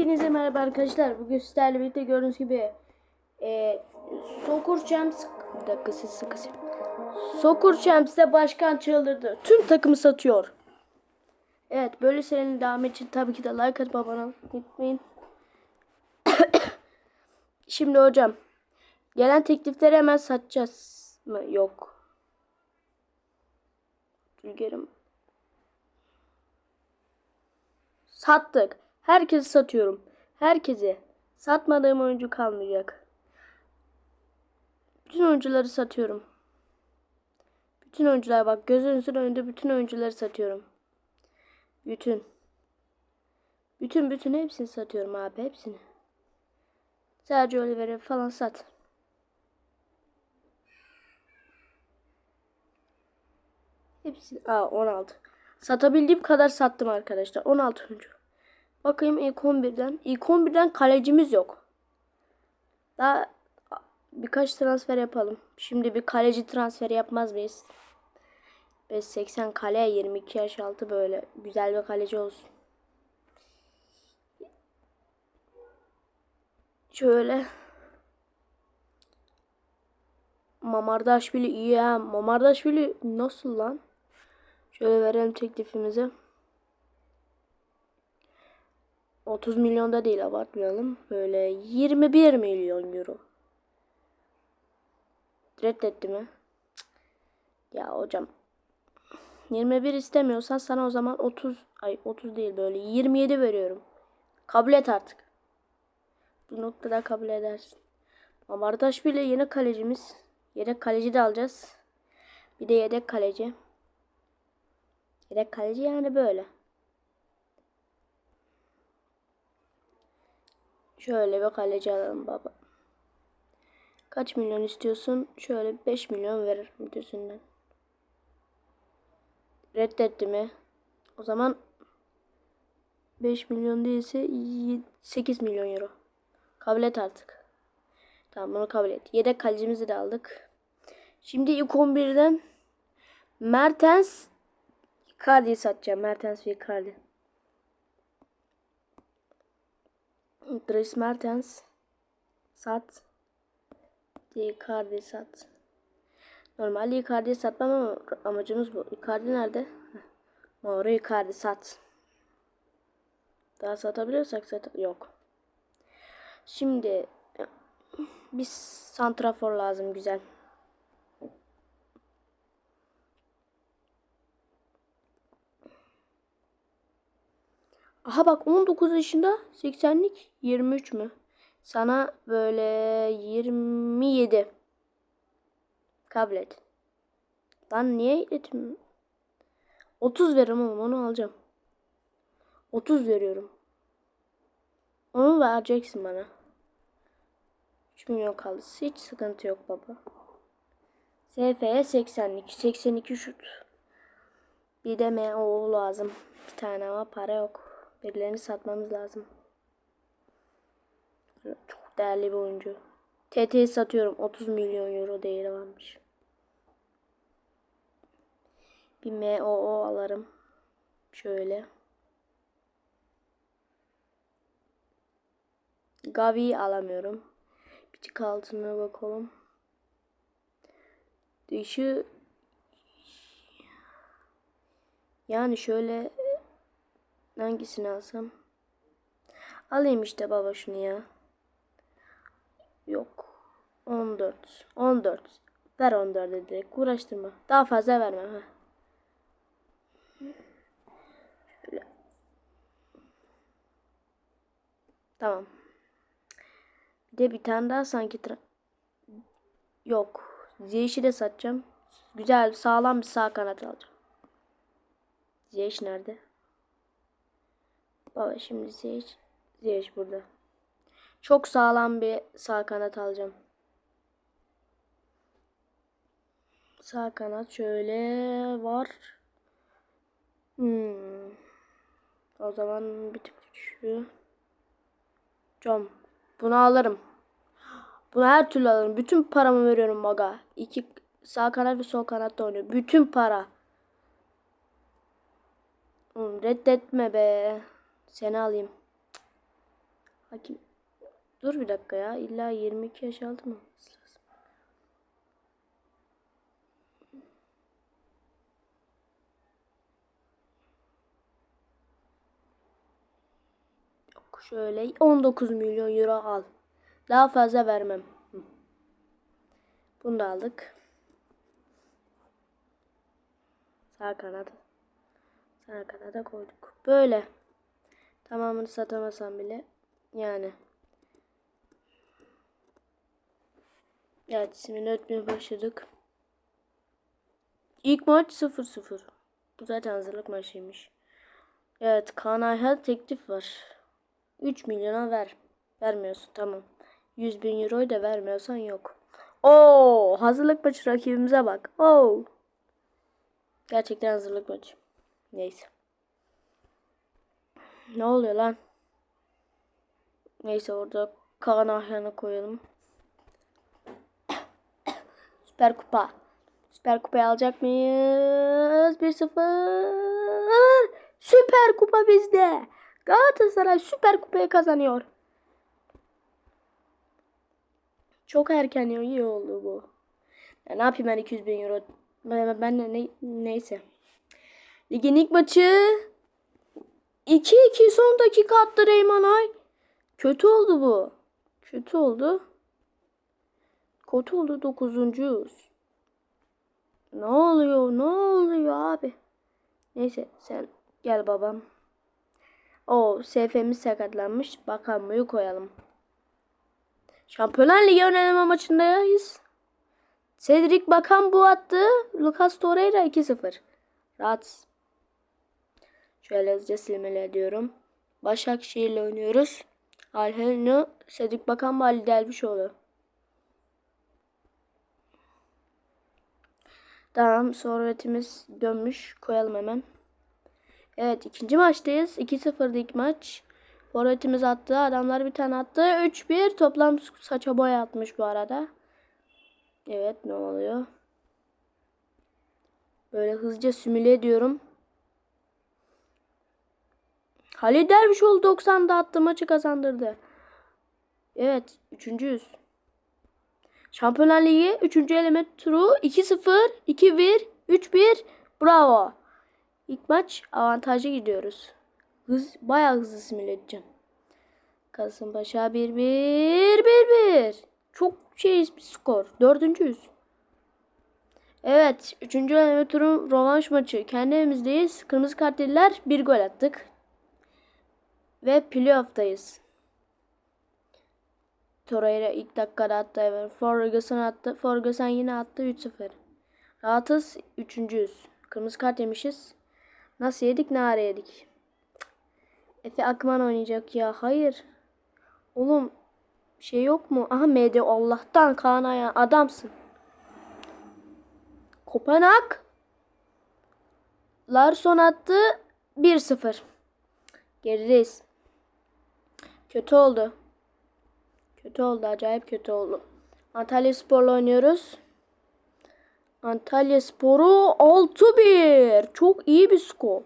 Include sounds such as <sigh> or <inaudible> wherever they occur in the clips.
Hepinize merhaba arkadaşlar. Bugün sizlerle birlikte gördüğünüz gibi e, Sokur Champs bir dakika. Sokur Champs'te başkan çıldırdı. Tüm takımı satıyor. Evet böyle serinin devamı için tabii ki de like atıp abone unutmayın. <coughs> Şimdi hocam gelen teklifleri hemen satacağız mı? Yok. Dülgerim. Sattık. Herkesi satıyorum. Herkesi. Satmadığım oyuncu kalmayacak. Bütün oyuncuları satıyorum. Bütün oyuncular bak gözünüzün önünde bütün oyuncuları satıyorum. Bütün. Bütün bütün hepsini satıyorum abi hepsini. Sadece Oliver'i falan sat. Hepsi Aa 16. Satabildiğim kadar sattım arkadaşlar. 16 oyuncu. Bakayım ilk 11'den. İlk 11'den kalecimiz yok. Daha birkaç transfer yapalım. Şimdi bir kaleci transferi yapmaz mıyız? 580 kale 22 yaş altı böyle güzel bir kaleci olsun. Şöyle Mamardaşvili iyi ha. Mamardaşvili nasıl lan? Şöyle verelim teklifimizi. 30 milyonda değil abartmayalım. Böyle 21 milyon euro. Reddetti mi? Ya hocam 21 istemiyorsan sana o zaman 30 ay 30 değil böyle 27 veriyorum. Kabul et artık. Bu noktada kabul edersin. Amardaş bile yeni kalecimiz. Yedek kaleci de alacağız. Bir de yedek kaleci. Yedek kaleci yani böyle. Şöyle bir kaleci alalım baba. Kaç milyon istiyorsun? Şöyle 5 milyon verir müdürsünden. Reddetti mi? O zaman 5 milyon değilse 8 milyon euro. Kabul et artık. Tamam bunu kabul et. Yedek kalecimizi de aldık. Şimdi ilk 11'den Mertens Icardi'yi satacağım. Mertens ve Icardi. Dries Mertens sat. Icardi sat. Normalde Icardi'yi satmam ama amacımız bu. Icardi nerede? Mauro Icardi sat. Daha satabiliyorsak sat yok. Şimdi bir santrafor lazım güzel. Aha bak 19 yaşında 80'lik 23 mü? Sana böyle 27 kabul et. Lan niye etim? 30 veririm oğlum onu alacağım. 30 veriyorum. Onu vereceksin bana. 3 milyon kaldı. Hiç sıkıntı yok baba. SF'ye 82. 82 şut. Bir de MO lazım. Bir tane ama para yok. Birilerini satmamız lazım. Çok değerli bir oyuncu. TT'yi satıyorum. 30 milyon euro değeri varmış. Bir MOO alırım. Şöyle. Gavi alamıyorum. Bir tık altına bakalım. Dışı yani şöyle hangisini alsam? Alayım işte baba şunu ya. Yok. 14. 14. Ver 14 dedi. Uğraştırma. Daha fazla verme. Ha. Tamam. Bir de bir tane daha sanki Yok. Ziyech'i de satacağım. Güzel sağlam bir sağ kanat alacağım. Ziyech nerede? Baba şimdi Ziyech. Ziyech burada. Çok sağlam bir sağ kanat alacağım. Sağ kanat şöyle var. Hmm. O zaman bir tık şu. Cam. Bunu alırım. Bunu her türlü alırım. Bütün paramı veriyorum baga. İki sağ kanat ve sol kanatta oynuyor. Bütün para. Oğlum reddetme be. Seni alayım. Hakim. Dur bir dakika ya. İlla 22 yaş altı mı? Yok şöyle 19 milyon euro al. Daha fazla vermem. Bunu da aldık. Sağ kanat. Sağ kanada koyduk. Böyle. Tamamını satamasam bile. Yani. Evet şimdi ötmeye başladık. İlk maç 0-0. Bu zaten hazırlık maçıymış. Evet Kaan teklif var. 3 milyona ver. Vermiyorsun tamam. 100 bin euroyu da vermiyorsan yok. Oo hazırlık maçı rakibimize bak. Oo. Gerçekten hazırlık maçı. Neyse. Ne oluyor lan? Neyse orada Kaan Ayhan'ı koyalım. <coughs> Süper Kupa. Süper Kupayı alacak mıyız? 1-0. Süper Kupa bizde. Galatasaray Süper Kupayı kazanıyor. Çok erken ya iyi oldu bu. Ya ne yapayım ben 200 bin euro. Ben, ben de ne, neyse. Ligin ilk maçı 2-2 son dakika attı Reyman Ay. Kötü oldu bu. Kötü oldu. Kötü oldu 9. Ne oluyor? Ne oluyor abi? Neyse sen gel babam. O SF'miz sakatlanmış. Bakan koyalım. Şampiyonlar Ligi öneleme maçındayız. Cedric Bakan bu attı. Lucas Torreira 2-0. Rahat. Şöyle hızlıca silmeli ediyorum. Başakşehir'le oynuyoruz. Alhenio Cedric Bakan Ali Delvişoğlu. Tamam forvetimiz dönmüş. Koyalım hemen. Evet ikinci maçtayız. 2-0'dı ilk maç. Forvetimiz attı. Adamlar bir tane attı. 3-1 toplam saça boya atmış bu arada. Evet ne oluyor? Böyle hızlıca simüle ediyorum. Halil Dervişoğlu 90'da attı maçı kazandırdı. Evet üçüncüyüz. Şampiyonlar Ligi 3. eleme turu 2-0, 2-1, 3-1. Bravo. İlk maç avantajı gidiyoruz. Hız, bayağı hızlı simüle edeceğim. Kasımpaşa 1-1, 1-1. Çok şey bir skor. Dördüncüyüz. Evet. Üçüncü eleme turu rövanş maçı. Kendi evimizdeyiz. Kırmızı kartliler bir gol attık. Ve playoff'tayız. Torreira ilk dakikada attı evet. Ferguson attı. Ferguson yine attı 3-0. Rahatız. Üçüncüyüz. Kırmızı kart yemişiz. Nasıl yedik ne ara yedik. Efe Akman oynayacak ya. Hayır. Oğlum şey yok mu? Aha MD Allah'tan Kaan Ayhan adamsın. Kopenhag Larson attı 1-0. Gerideyiz. Kötü oldu. Kötü oldu. Acayip kötü oldu. Antalya Spor'la oynuyoruz. Antalya Spor'u 6-1. Çok iyi bir skor.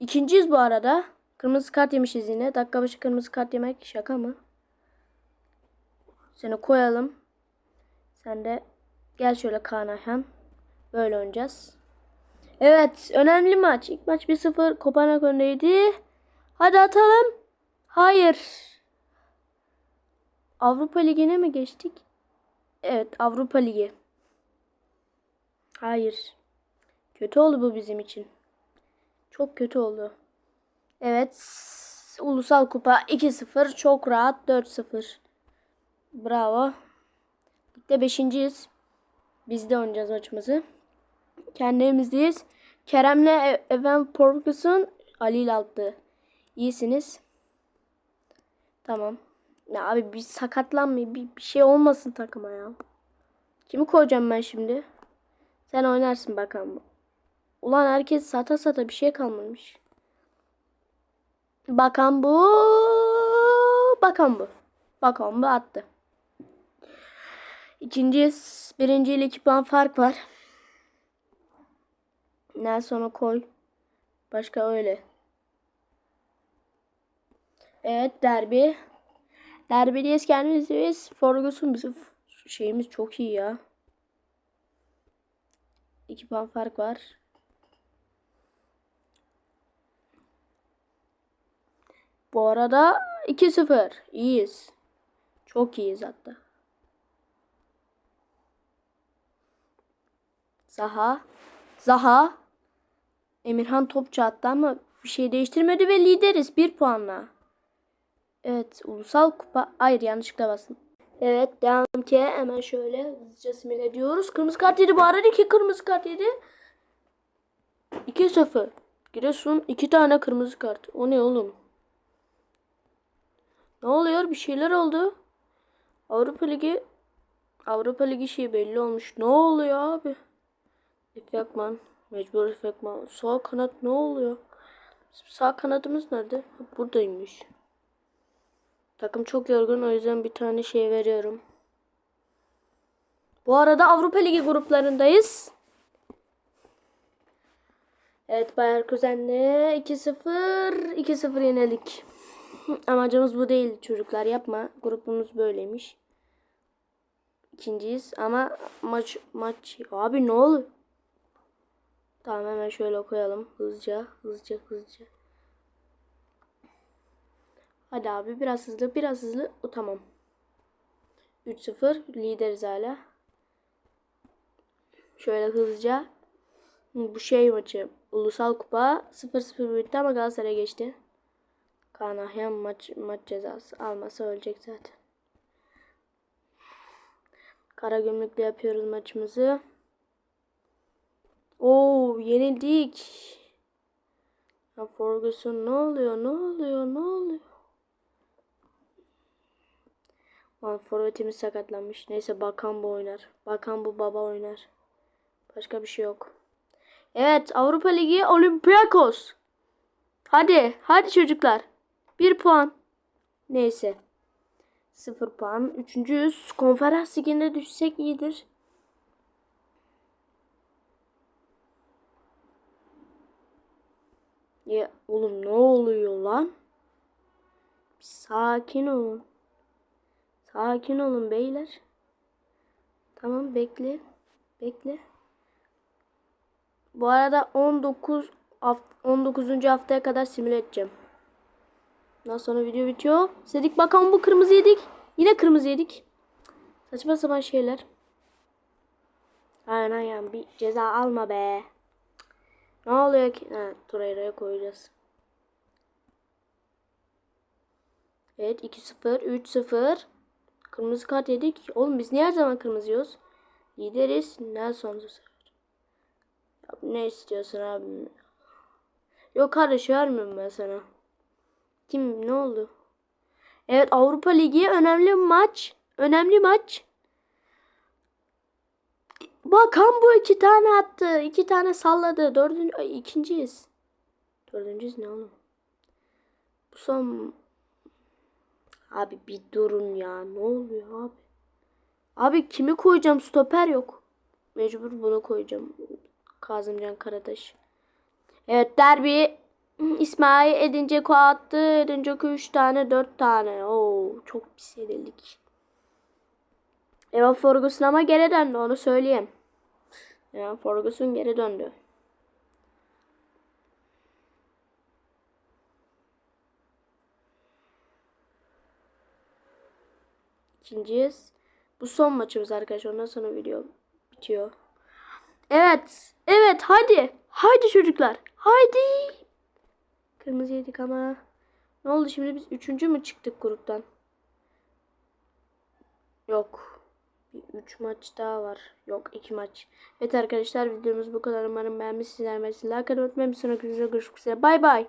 İkinciyiz bu arada. Kırmızı kart yemişiz yine. Dakika başı kırmızı kart yemek şaka mı? Seni koyalım. Sen de gel şöyle Kaan Ayhan. Böyle oynayacağız. Evet. Önemli maç. İlk maç 1-0. Kopenhag öndeydi. Hadi atalım. Hayır. Avrupa Ligi'ne mi geçtik? Evet Avrupa Ligi. Hayır. Kötü oldu bu bizim için. Çok kötü oldu. Evet. Ulusal Kupa 2-0. Çok rahat 4-0. Bravo. Ligde 5.yiz. Biz de oynayacağız maçımızı. Kendi evimizdeyiz. Kerem'le Evan Ferguson Ali ile alttı. İyisiniz. Tamam. Ya abi bir sakatlanmayın. Bir, bir şey olmasın takıma ya. Kimi koyacağım ben şimdi? Sen oynarsın bakalım. Ulan herkes sata sata bir şey kalmamış. Bakan bu. Bakan bu. Bakan bu attı. İkinci, birinci ile iki puan fark var. Nelson'u koy. Başka öyle. Evet derbi. Derbideyiz kendimiz. Ferguson bizim şeyimiz çok iyi ya. 2 puan fark var. Bu arada 2-0. İyiyiz. Çok iyiyiz hatta. Zaha. Zaha. Emirhan topçu attı ama bir şey değiştirmedi ve lideriz bir puanla. Evet ulusal kupa. Hayır yanlışlıkla bastım. Evet devam ki hemen şöyle hızlıca simüle ediyoruz. Kırmızı kart yedi bu arada iki kırmızı kart yedi. 2-0. Giresun iki tane kırmızı kart. O ne oğlum? Ne oluyor? Bir şeyler oldu. Avrupa Ligi Avrupa Ligi şey belli olmuş. Ne oluyor abi? Efekman. Mecbur Efekman. Sağ kanat ne oluyor? Sağ kanadımız nerede? Buradaymış. Takım çok yorgun o yüzden bir tane şey veriyorum. Bu arada Avrupa Ligi gruplarındayız. Evet Bayer Kuzen'le 2-0 2-0 yenildik. Amacımız bu değil çocuklar yapma. Grubumuz böyleymiş. İkinciyiz ama maç maç abi ne olur? Tamam hemen şöyle koyalım hızlıca hızlıca hızlıca. Hadi abi biraz hızlı biraz hızlı. O tamam. 3-0 lideriz hala. Şöyle hızlıca. Hı, Bu şey maçı. Ulusal kupa 0-0 bitti ama Galatasaray geçti. Kaan maç, maç cezası almasa ölecek zaten. Kara gümrükle yapıyoruz maçımızı. Oo yenildik. Ya Ferguson ne oluyor ne oluyor ne oluyor? Lan forvetimiz sakatlanmış. Neyse Bakan bu oynar. Bakan bu baba oynar. Başka bir şey yok. Evet Avrupa Ligi Olympiakos. Hadi hadi çocuklar. Bir puan. Neyse. Sıfır puan. Üçüncüyüz. Konferans ligine düşsek iyidir. Ya oğlum ne oluyor lan? Sakin olun. Sakin olun beyler. Tamam bekle. Bekle. Bu arada 19 haft 19. haftaya kadar simüle edeceğim. Ondan sonra video bitiyor. Sedik bakalım bu kırmızı yedik. Yine kırmızı yedik. Saçma sapan şeyler. Aynen aynen bir ceza alma be. Ne oluyor ki? Ha, Torreira'ya koyacağız. Evet 2-0 3-0. Kırmızı kart yedik. Oğlum biz niye her zaman kırmızı yiyoruz? Lideriz. Nelson bu sefer. Ya ne istiyorsun abi? Yok kardeş vermiyorum ben sana. Kim ne oldu? Evet Avrupa Ligi önemli maç. Önemli maç. Bakan bu iki tane attı. iki tane salladı. Dördüncü, ay, ikinciyiz. Dördüncüyüz ne oğlum? Bu son... Abi bir durun ya. Ne oluyor abi? Abi kimi koyacağım? Stoper yok. Mecbur bunu koyacağım. Kazımcan Karataş. Evet derbi. <clears throat> İsmail Edinceko attı. Edinceko 3 tane 4 tane. Oo çok pis yenildik. Evan Ferguson ama geri döndü onu söyleyeyim. Evan Ferguson geri döndü. İkinciyiz. Bu son maçımız arkadaşlar. Ondan sonra video bitiyor. Evet. Evet hadi. Haydi çocuklar. Haydi. Kırmızı yedik ama. Ne oldu şimdi biz üçüncü mü çıktık gruptan? Yok. Bir üç maç daha var. Yok iki maç. Evet arkadaşlar videomuz bu kadar. Umarım beğenmişsinizler. Mesela like atmayı. Bir sonraki videoda görüşmek üzere. Bay bay.